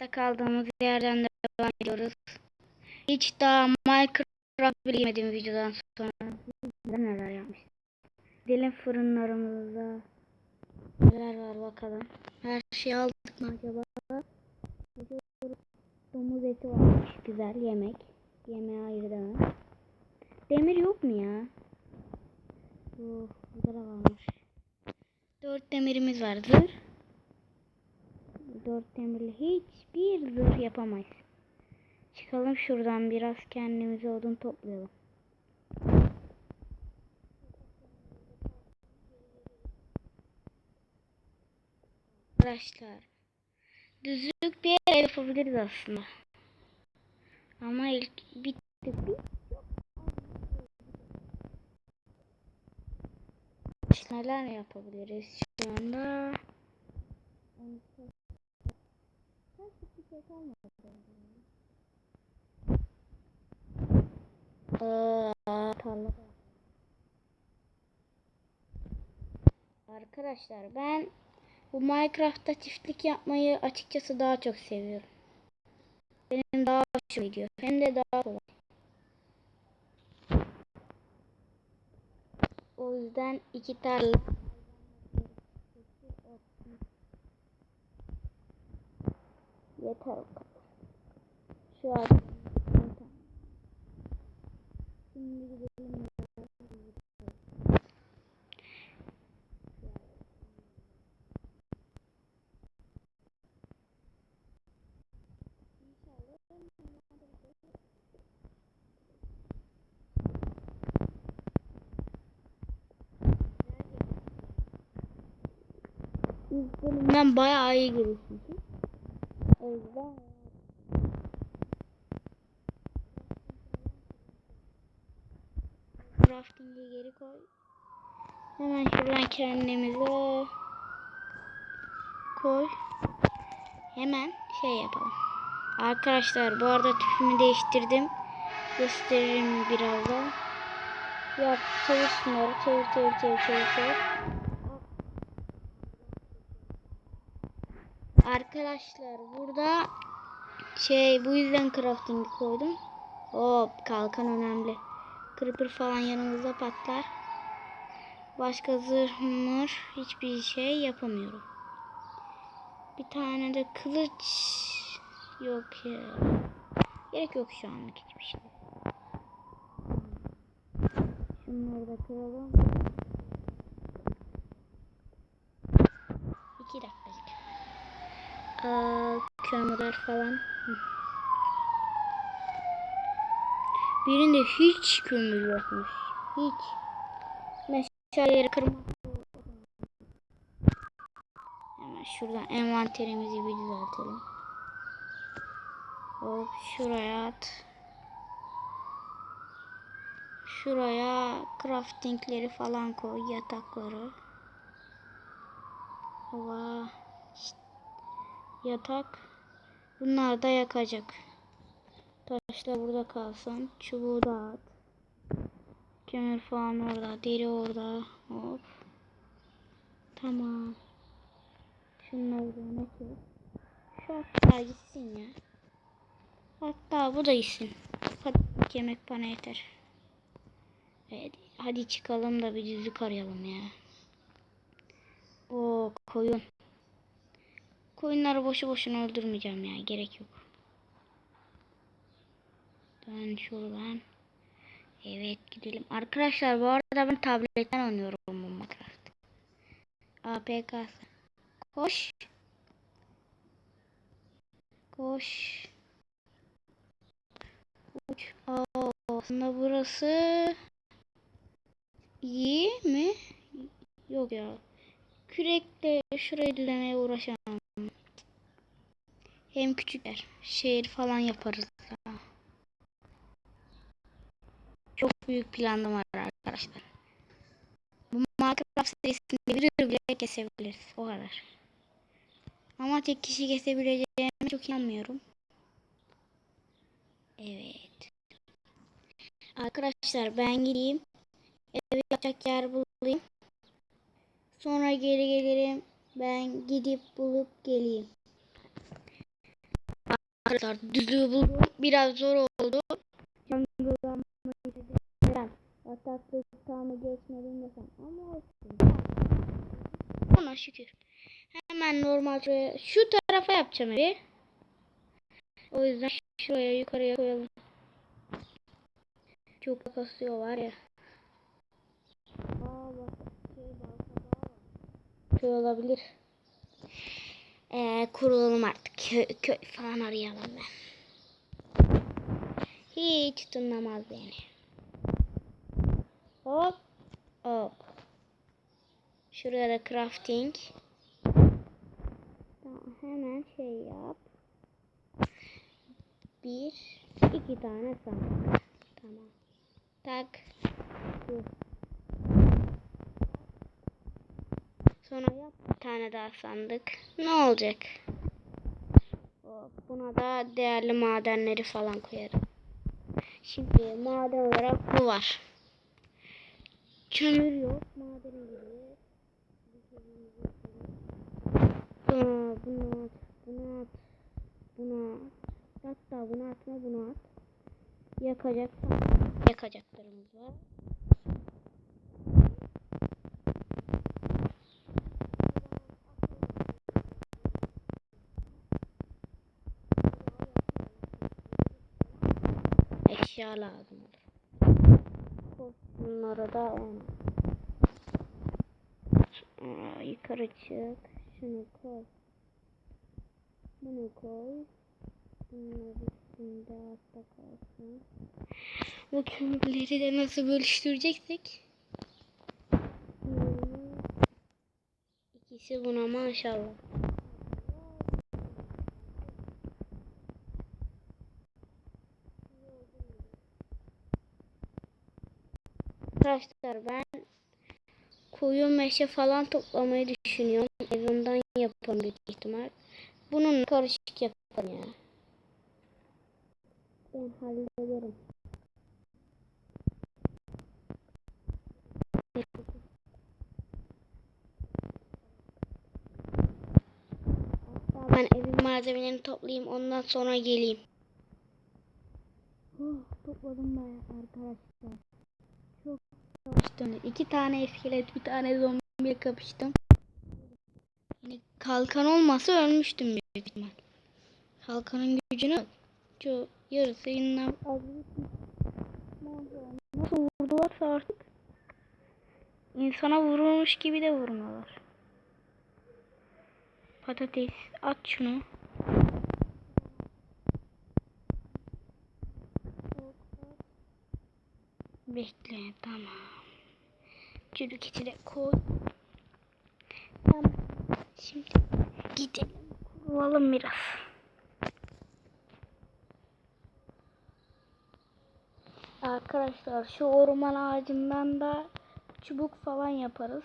Da kaldığımız yerden devam ediyoruz. Hiç daha Minecraft bile yemedim videodan sonra. Sizler neler yapmış. Gidelim fırınlarımızda. Neler var bakalım. Her şeyi aldık mı acaba? Domuz eti varmış. Güzel yemek. Yemeğe demem. Demir yok mu ya? Oh, burada da varmış. Dört demirimiz vardır. Dört demirli hiçbir zırh yapamayız. Çıkalım şuradan biraz kendimize odun toplayalım. Arkadaşlar düzlük bir ev yapabiliriz aslında. Ama ilk bir neler yapabiliriz şu anda? Aa, tarla. Arkadaşlar ben bu Minecraft'ta çiftlik yapmayı açıkçası daha çok seviyorum. Benim daha hoşuma gidiyor. Hem de daha kolay. O yüzden iki tarla yeter. Şu an İlk bayağı iyi gelişmişim. O yüzden crafting'i geri koy. Hemen şuradan kendimize koy. Hemen şey yapalım. Arkadaşlar bu arada tüpümü değiştirdim. Gösteririm birazdan. Yap çevir şunları. Çevir çevir çevir çevir çevir. Arkadaşlar burada şey bu yüzden crafting koydum. Hop kalkan önemli. Creeper falan yanımızda patlar. Başka zırhımır hiçbir şey yapamıyorum. Bir tane de kılıç yok ya. Gerek yok şu anlık hiçbir şey. Şunları da kıralım. İki dakikacık. Aa, kömürler falan. Birinde hiç kömür yokmuş. Hiç. Meşaleleri kırmak. Hemen şuradan envanterimizi bir düzeltelim. Hop şuraya at. Şuraya craftingleri falan koy. Yatakları. Hava. Yatak. Bunlar da yakacak. Taşlar burada kalsın. Çubuğu da at. Kömür falan orada. Deri orada. Hop. Tamam. Şunları da ki? Şu hatta gitsin ya. Hatta bu da gitsin. Hadi yemek bana yeter. Evet, hadi çıkalım da bir düzlük arayalım ya. O koyun. Koyunları boşu boşuna öldürmeyeceğim ya. Gerek yok. Ben şuradan. Evet gidelim. Arkadaşlar bu arada ben tabletten oynuyorum bu Minecraft. APK. Koş. Koş. Uç. Aa, aslında burası iyi mi? Yok ya. Kürekle şurayı düzlemeye uğraşamam. Hem küçükler. Şehir falan yaparız ya. Çok büyük planım var arkadaşlar. Bu Minecraft serisinde bir bile kesebiliriz. O kadar. Ama tek kişi kesebileceğime çok inanmıyorum. Evet. Arkadaşlar ben gideyim. Ev yapacak yer bulayım. Sonra geri gelirim. Ben gidip bulup geleyim. Arkadaşlar düzlüğü buldum. Biraz zor oldu. Yataklık tamı geçmedim desem ama olsun. Ona şükür. Hemen normal şuraya, şu tarafa yapacağım evi. O yüzden şuraya yukarıya koyalım. Çok kasıyor var ya. Aa bak şey balta daha Köy olabilir. Ee, kurulum artık. Köy, köy falan arayalım ben. Hiç tınlamaz beni. Hop. Hop. Şuraya da crafting. Tamam, hemen şey yap. Bir, iki tane sandık. Tamam. Tak. Dur. Sonra yap bir tane daha sandık. Ne olacak? Buna da değerli madenleri falan koyarım. Şimdi maden olarak bu var. Kömür yok. Maden gibi. Buna, at, bunu at, bunu at. Hatta bunu atma, bunu at. Yakacak, yakacaklarımız var. Eşya lazım olur. Bunları da on. Aa, yukarı çık. Şunu koy. Bunu koy. Bunlar üstünde altta kalsın. Bu kömürleri de nasıl bölüştüreceksek. İkisi buna maşallah. Arkadaşlar ben koyu meşe falan toplamayı düşünüyorum. Evimden yaparım büyük ihtimal. Bunun karışık yaparım ya. Ben hallederim. Hatta ben evin malzemelerini toplayayım ondan sonra geleyim. Oh, topladım bayağı arkadaşlar. Çok savaştım. İki tane iskelet, bir tane zombiyle kapıştım. Yani kalkan olmasa ölmüştüm büyük ihtimal. Kalkanın gücünü bak. Şu yarısı yine Nasıl vurdularsa artık insana vurulmuş gibi de vurmuyorlar. Patates at şunu. Bekle tamam. Çürük de koy. Tamam. Şimdi gidelim. Kurulalım biraz. Arkadaşlar şu orman ağacından da çubuk falan yaparız.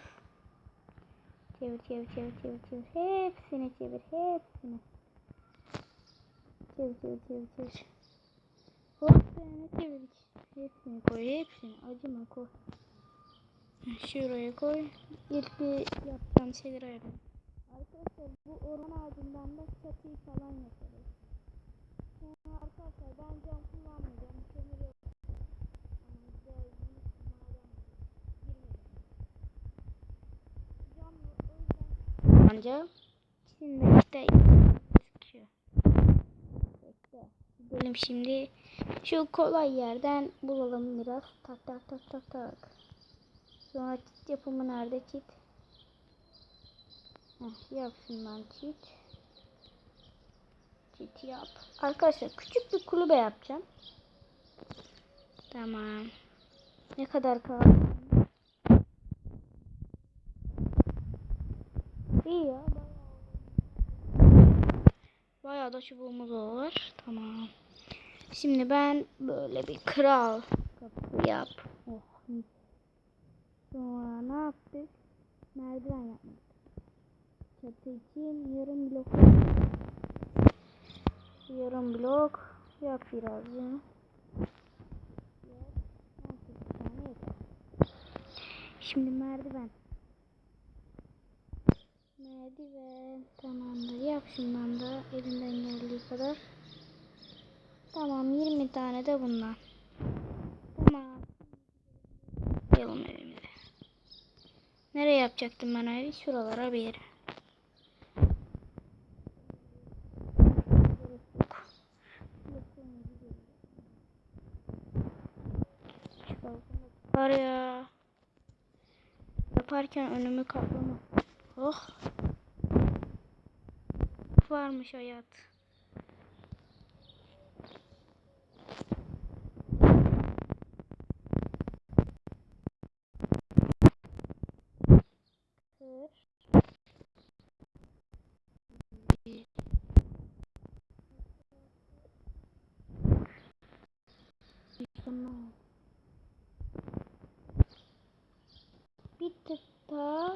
Çevir çevir çevir çevir çevir. Hepsini çevir hepsini. Çevir çevir çevir çevir. Hop ne çevirdik. Hepsini koy hepsini. Acıma koy. Şuraya koy. İlk bir yapacağım şeyler ayarlayalım. Arkadaşlar bu orman ağacından da çatıyı falan yaparız. Sonra arkadaşlar ben cam kullanmayacağım. Kömür yok. Kullanacağım. Şimdi işte gözüküyor. Bekle. Gidelim şimdi. Şu kolay yerden bulalım biraz. Tak tak tak tak tak. Sonra çit yapımı nerede çit? Heh, yap şundan çit. Çit yap. Arkadaşlar küçük bir kulübe yapacağım. Tamam. Ne kadar kaldı? İyi ya. Bayağı, da çubuğumuz var. Tamam. Şimdi ben böyle bir kral kapı yap. Oh. Sonra ne yaptık? Merdiven yapmak. Çatı için yarım blok. Yarım blok yap biraz ya. Yap. 18 tane yeter. Şimdi merdiven. Merdiven tamamdır. Yap şundan da elinden geldiği kadar. Tamam 20 tane de bundan. Tamam. Evimizi. Nereye yapacaktım ben evi? Şuralara bir yere. Var ya. Yaparken önümü kaplama. Oh. Varmış hayat. Kır. Tamam. Bir tık daha.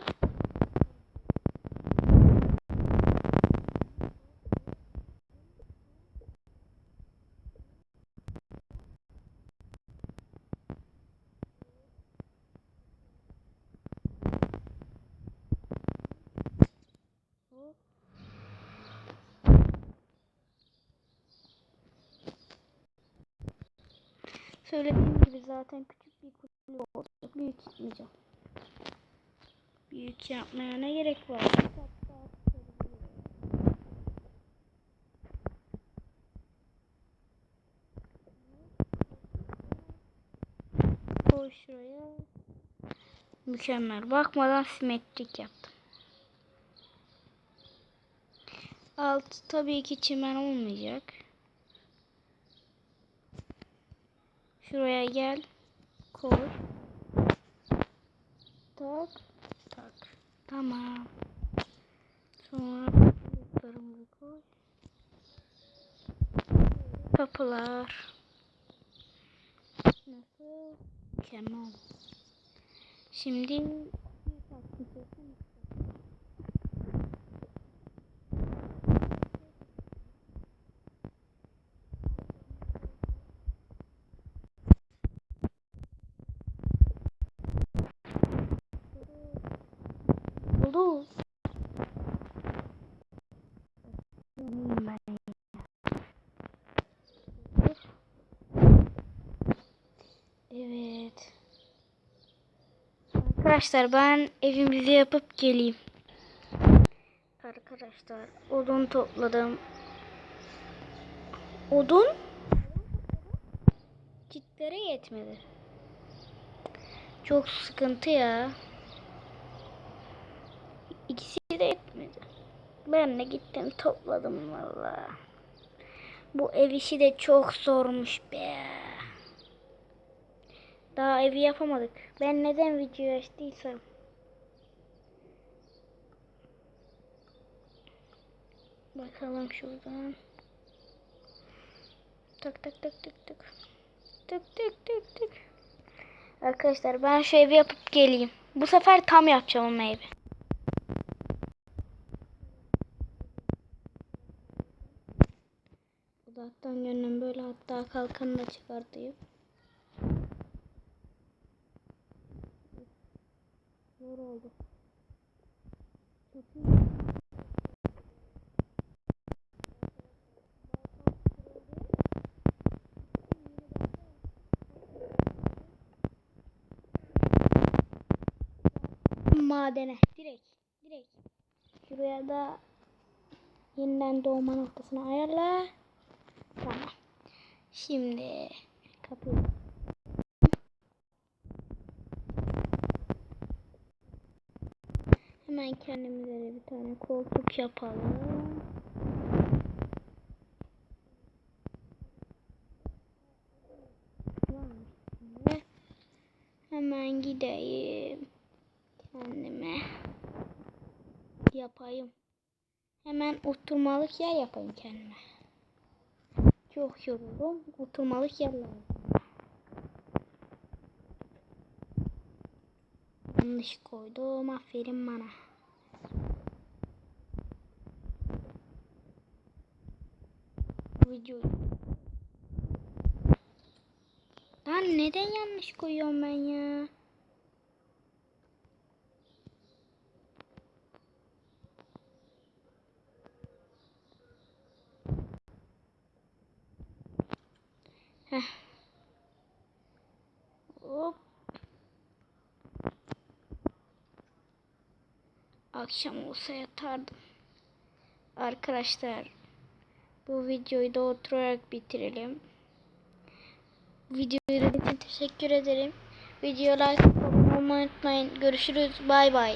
Hop. Söylediğim gibi zaten küçük bir kutu oldu. Büyük yapmayacağım. Büyük yapmaya ne gerek var? Koy şuraya. Mükemmel. Bakmadan simetrik yaptım. Alt tabii ki çimen olmayacak. Şuraya gel. Koy. Tak. Tak. Tamam. Sonra bulutlarımızı koy. Kapılar. Nasıl? Mükemmel. Şimdi oldu. Evet. Arkadaşlar ben evimizi yapıp geleyim. Arkadaşlar odun topladım. Odun çitlere yetmedi. Çok sıkıntı ya. İkisi de yetmedi. Ben de gittim topladım valla. Bu ev işi de çok zormuş be. Daha evi yapamadık. Ben neden video açtıysam. Bakalım şuradan. Tak tak tak tak tak. Tak tak tak tak. Arkadaşlar ben şu evi yapıp geleyim. Bu sefer tam yapacağım evi. Uzaktan gönlüm böyle hatta kalkanı da çıkartayım. Oldu. Madene direkt direkt. Şuraya da yeniden doğma noktasını ayarla. Tamam. Şimdi kapıyı Hemen kendimize bir tane koltuk yapalım. Hemen gideyim. Kendime yapayım. Hemen oturmalık yer yapayım kendime. Çok yoruldum. Oturmalık yer lazım. Yanlış koydum. Aferin bana. Video. Lan neden yanlış koyuyorum ben ya? Heh. Hop. Akşam olsa yatardım. Arkadaşlar bu videoyu da oturarak bitirelim. Videoyu için teşekkür ederim. Videoya like atmayı unutmayın. Görüşürüz. Bay bay.